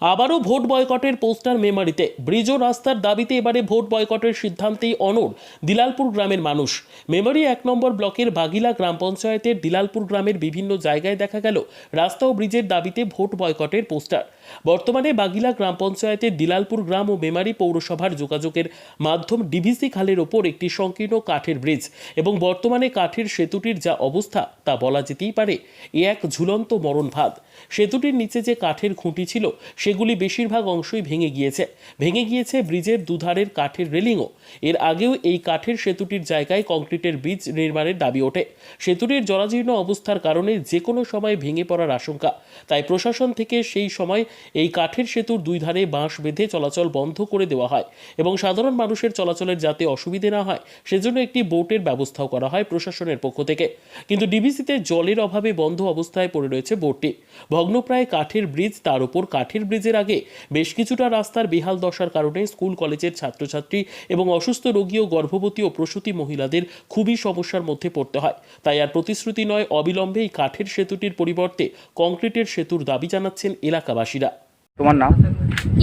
আবারও ভোট বয়কটের poster মেমারিতে। Bridge রাস্তার দাবিতে এবারে ভোট বয়কটের সিদ্ধান্তেই অনড় দিলালপুর গ্রামের মানুষ। মেমারি এক নম্বর ব্লকের বাগিলা গ্রাম পঞ্চায়েতের দিলালপুর গ্রামের বিভিন্ন জায়গায় দেখা গেল রাস্তা ও ব্রিজের দাবিতে ভোট বয়কটের পোস্টার। বর্তমানে বাগিলা গ্রাম পঞ্চায়েতের দিলালপুর গ্রাম ও মেমারি পৌরসভার যোগাযোগের মাধ্যম ডিভিসি খালের ওপর একটি সংকীর্ণ কাঠের ব্রিজ এবং বর্তমানে কাঠের সেতুটির যা অবস্থা তা বলা যেতেই পারে। এ এক ঝুলন্ত মরণ ভাত সেতুটির নিচে যে কাঠের খুঁটি ছিল সেগুলি বেশিরভাগ অংশই ভেঙে গিয়েছে। ভেঙে গিয়েছে ব্রিজের দুধারের কাঠের রেলিংও। এর আগেও এই কাঠের সেতুটির জায়গায় কংক্রিটের ব্রিজ নির্মাণের দাবি ওঠে। সেতুটির জরাজীর্ণ অবস্থার কারণে যে কোনো সময় ভেঙে পড়ার আশঙ্কা। তাই প্রশাসন থেকে সেই সময় এই কাঠের সেতুর দুই ধারে বাঁশ বেঁধে চলাচল বন্ধ করে দেওয়া হয় এবং সাধারণ মানুষের চলাচলের যাতে অসুবিধে না হয়, সেজন্য একটি বোটের ব্যবস্থাও করা হয় প্রশাসনের পক্ষ থেকে। কিন্তু ডিবিসিতে জলের অভাবে বন্ধ অবস্থায় পড়ে রয়েছে বোটটি। ভগ্নপ্রায় কাঠের ব্রিজ, তার উপর কাঠের ব্রিজের আগে বেশ কিছুটা রাস্তার বেহাল দশার কারণে স্কুল কলেজের ছাত্রছাত্রী এবং অসুস্থ রোগী ও গর্ভবতী ও প্রসূতি মহিলাদের খুবই সমস্যার মধ্যে পড়তে হয়। তাই আর প্রতিশ্রুতি নয় অবিলম্বে এই কাঠের সেতুটির পরিবর্তে কংক্রিটের সেতুর দাবি জানাচ্ছেন এলাকাবাসীরা। তোমার নাম?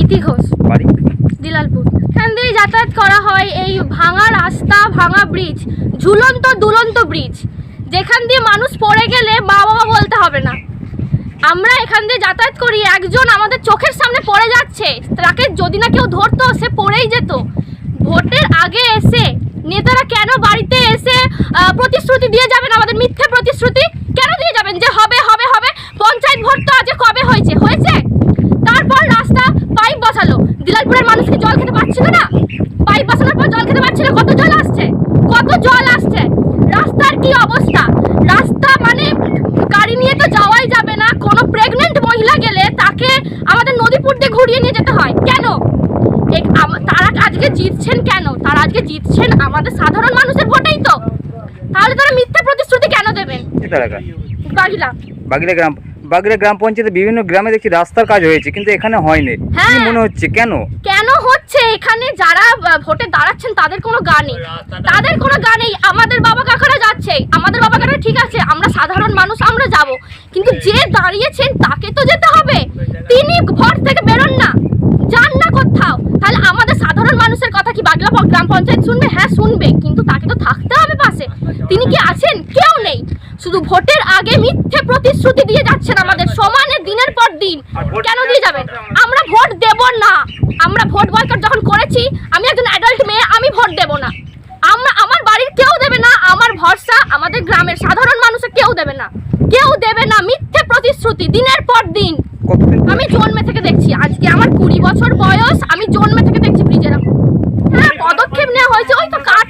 ইতি ঘোষ। বাড়ি? দিলালপুর। এখান দিয়ে যাতায়াত করা হয় এই ভাঙা রাস্তা ভাঙা ব্রিজ ঝুলন্ত দুলন্ত ব্রিজ যেখান দিয়ে মানুষ পড়ে গেলে মা বাবা বলতে এখান দিয়ে যাতায়াত করি, একজন আমাদের চোখের সামনে পড়ে যাচ্ছে। তাকে যদি না কেউ ধরতো, সে পড়েই যেত। ভোটের আগে এসে নেতারা কেন বাড়িতে এসে প্রতিশ্রুতি দিয়ে যাবেন? আমাদের মিথ্যে প্রতিশ্রুতি কেন দিয়ে যাবেন? যে হবে হবে হবে, পঞ্চায়েত ভোট তো আজকে কবে হয়েছে? হয়েছে তারপর রাস্তা পাইপ বসালো দিলালপুরের মানুষ কি জল খেতে পারছিল না পাইপ বসানোর পর জল খেতে পারছিল কত জল আসছে কত জল আসছে রাস্তার কি অবস্থা রাস্তা মানে গাড়ি নিয়ে তো যাওয়াই যাবে না কোনো প্রেগনেন্ট মহিলা গেলে তাকে আমাদের নদীপুর দিয়ে ঘুরিয়ে নিয়ে যেতে হয়। কেন? তারা আজকে জিতছেন কেন? তারা আজকে জিতছেন আমাদের সাধারণ মানুষের ভোটেই তো। তাহলে তারা মিথ্যা প্রতিশ্রুতি কেন দেবেন? বাগিলা গ্রাম বাগিরা গ্রাম পঞ্চায়েতে বিভিন্ন গ্রামে দেখছি রাস্তার কাজ হয়েছে কিন্তু এখানে হয়নি। কি হ্যাঁ। মনে হচ্ছে? কেন? কেন হচ্ছে? এখানে যারা ভোটে দাঁড়াচ্ছেন তাদের কোনো গা নেই। তাদের কোনো গা নেই। আমাদের বাবা কাকারা যাচ্ছে আমাদের বাবা কাকারা ঠিক আছে, আমরা সাধারণ মানুষ, আমরা যাব। কিন্তু যে দাঁড়িয়েছেন, তাকে তো যেতে হবে। তিনি ভোট থেকে বেরোন না। যান না কোথাও। তাহলে আমাদের সাধারণ মানুষের কথা কি বাগলা গ্রাম পঞ্চায়েত শুনবে? হ্যাঁ শুনবে। কিন্তু তাকে তো থাকতে হবে পাশে। তিনি কি আছেন? কেউ নেই। শুধু ভোটের আগে মিথ্যে প্রতিশ্রুতি দিয়ে যাচ্ছেন আমাদের সমানে দিনের পর দিন। কেন দিয়ে যাবেন? আমরা ভোট দেব না। আমরা ভোট বয়কট যখন করেছি, আমি একজন অ্যাডাল্ট মেয়ে, আমি ভোট দেব না। আমরা আমার বাড়ির কেউ দেবে না আমার ভরসা আমাদের গ্রামের সাধারণ মানুষের কেউ দেবে না। কেউ দেবে না মিথ্যে প্রতিশ্রুতি দিনের পর দিন। আমি জন্মে থেকে দেখছি আজকে আমার কুড়ি বছর বয়স আমি জন্মে থেকে দেখছি ব্রিজের হ্যাঁ পদক্ষেপ নেওয়া হয়েছে ওই তো কাঠ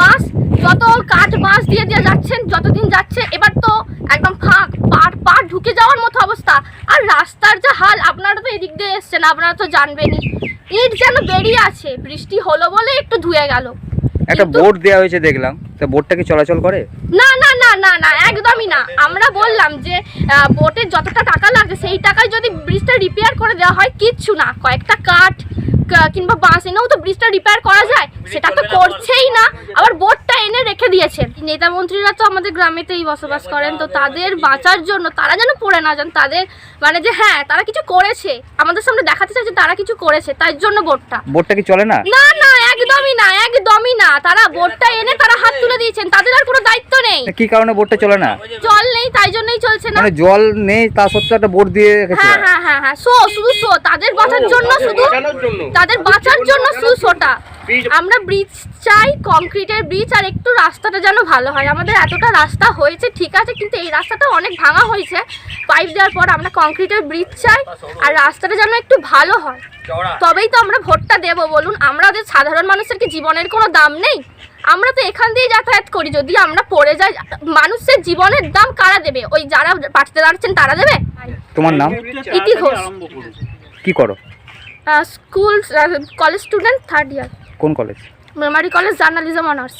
বাস যত কাঠ বাস দিয়ে দিয়ে যাচ্ছেন যতদিন যাচ্ছে এবার তো একদম ফাঁক পার পার ঢুকে যাওয়ার মতো অবস্থা। আর রাস্তার যা হাল আপনারা তো এদিক দিয়ে এসছেন আপনারা তো জানবেনই। ইট যেন বেরিয়ে আছে বৃষ্টি হলো বলে একটু ধুয়ে গেল। একটা বোর্ড দেওয়া হয়েছে দেখলাম। তা বোটটা কি চলাচল করে? না না না না না একদমই না। আমরা বললাম যে বোটের যতটা টাকা লাগে সেই টাকায় যদি ব্রিজটা রিপেয়ার করে দেওয়া হয় কিচ্ছু না। কয়েকটা কাঠ কিংবা বাঁশ এনেও তো ব্রিজটা রিপেয়ার করা যায়। সেটা তো করছেই না। আবার বোটটা এনে রেখে দিয়েছেন নেতা মন্ত্রীরা তো আমাদের গ্রামেতেই বসবাস করেন তো তাদের বাঁচার জন্য তারা যেন পড়ে না যান তাদের মানে যে হ্যাঁ তারা কিছু করেছে। আমাদের সামনে দেখাতে চাইছে তারা কিছু করেছে তাই জন্য বোটটা। বোটটা কি চলে না? না না একদমই না একদমই না। তারা বোর্ডটা এনে তারা হাত তুলে দিয়েছেন তাদের আর কোনো দায়িত্ব নেই। কি কারণে বোর্ডটা চলে না? জল নেই তাই জন্যই চলছে না। মানে জল নেই তা সত্ত্বেও একটা বোর্ড দিয়ে রেখেছে। হ্যাঁ হ্যাঁ হ্যাঁ হ্যাঁ শো শুধু শো তাদের বাঁচার জন্য শুধু তাদের বাঁচার জন্য শুধু শোটা। আমরা ব্রিজ চাই কংক্রিটের ব্রিজ আর একটু রাস্তাটা যেন ভালো হয়। আমাদের এতটা রাস্তা হয়েছে ঠিক আছে কিন্তু এই রাস্তাটা অনেক ভাঙা হয়েছে। পাইপ দেওয়ার পর আমরা কংক্রিটের ব্রিজ চাই আর রাস্তাটা যেন একটু ভালো হয়। তবেই তো আমরা ভোটটা দেবো বলুন। আমাদের সাধারণ মানুষের কি জীবনের কোনো দাম নেই? আমরা তো এখান দিয়ে যাতায়াত করি যদি আমরা পড়ে যাই মানুষের জীবনের দাম কারা দেবে? ওই যারা পাঠিয়ে দাঁড়াচ্ছেন তারা দেবে? তোমার নাম? ইতি ঘোষ। কি করো? School college student third year কোন college? Memari college journalism honours.